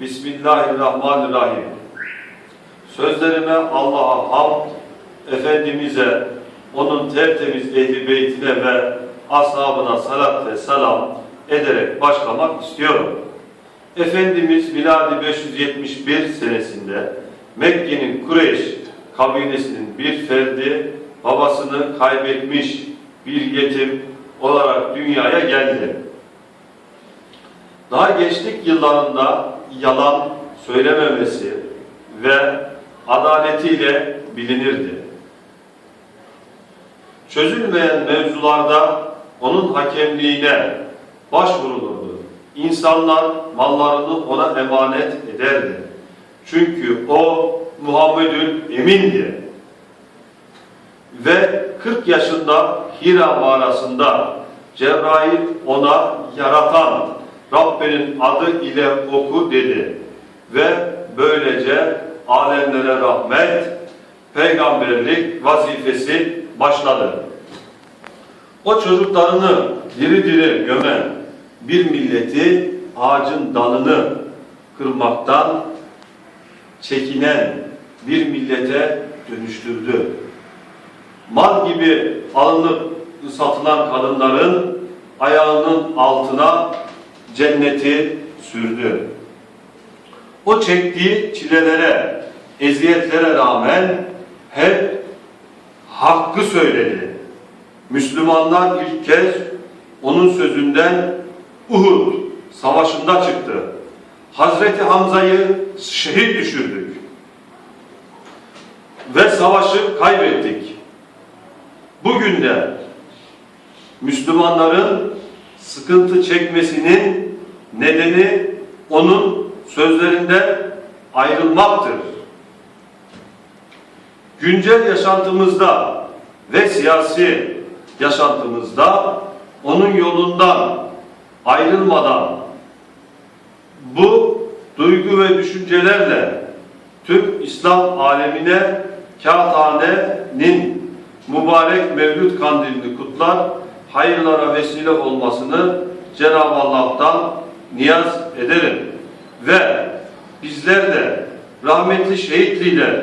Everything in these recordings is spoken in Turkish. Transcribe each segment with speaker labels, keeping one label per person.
Speaker 1: Bismillahirrahmanirrahim. Sözlerime Allah'a hamd, Efendimiz'e, onun tertemiz ehli beytine ve ashabına salat ve selam ederek başlamak istiyorum. Efendimiz miladi 571 senesinde Mekke'nin Kureyş kabilesinin bir ferdi babasını kaybetmiş bir yetim olarak dünyaya geldi. Daha gençlik yıllarında yalan söylememesi ve adaletiyle bilinirdi. Çözülmeyen mevzularda onun hakemliğine başvurulurdu. İnsanlar mallarını ona emanet ederdi. Çünkü o Muhammedül Emin'di. Ve 40 yaşında Hira mağarasında Cebrail ona yaratan Rabbinin adı ile oku dedi. Ve böylece alemlere rahmet, peygamberlik vazifesi başladı. O çocuklarını diri diri gömen bir milleti ağacın dalını kırmaktan çekinen bir millete dönüştürdü. Mal gibi alınıp satılan kadınların ayağının altına cenneti sürdü. O çektiği çilelere, eziyetlere rağmen hep hakkı söyledi. Müslümanlar ilk kez onun sözünden Uhud savaşında çıktı. Hazreti Hamza'yı şehit düşürdük. Ve savaşı kaybettik. Bugün de Müslümanların sıkıntı çekmesinin nedeni onun sözlerinden ayrılmaktır. Güncel yaşantımızda ve siyasi yaşantımızda onun yolundan ayrılmadan bu duygu ve düşüncelerle tüm İslam alemine kağıthanenin mübarek Mevlüt kandilini kutlar, hayırlara vesile olmasını Cenab-ı Allah'tan niyaz ederim. Ve bizler de rahmetli şehit lider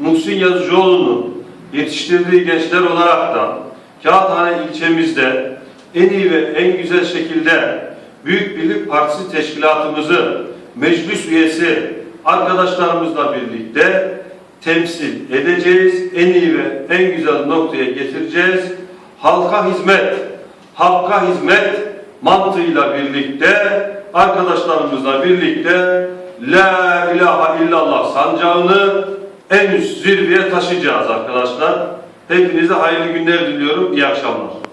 Speaker 1: Muhsin Yazıcıoğlu'nun yetiştirdiği gençler olaraktan Kağıthane ilçemizde en iyi ve en güzel şekilde Büyük Birlik Partisi teşkilatımızı meclis üyesi arkadaşlarımızla birlikte temsil edeceğiz. En iyi ve en güzel noktaya getireceğiz. Halka hizmet, hakka hizmet mantığıyla birlikte arkadaşlarımızla birlikte La ilahe illallah sancağını en üst zirveye taşıyacağız arkadaşlar. Hepinize hayırlı günler diliyorum. İyi akşamlar.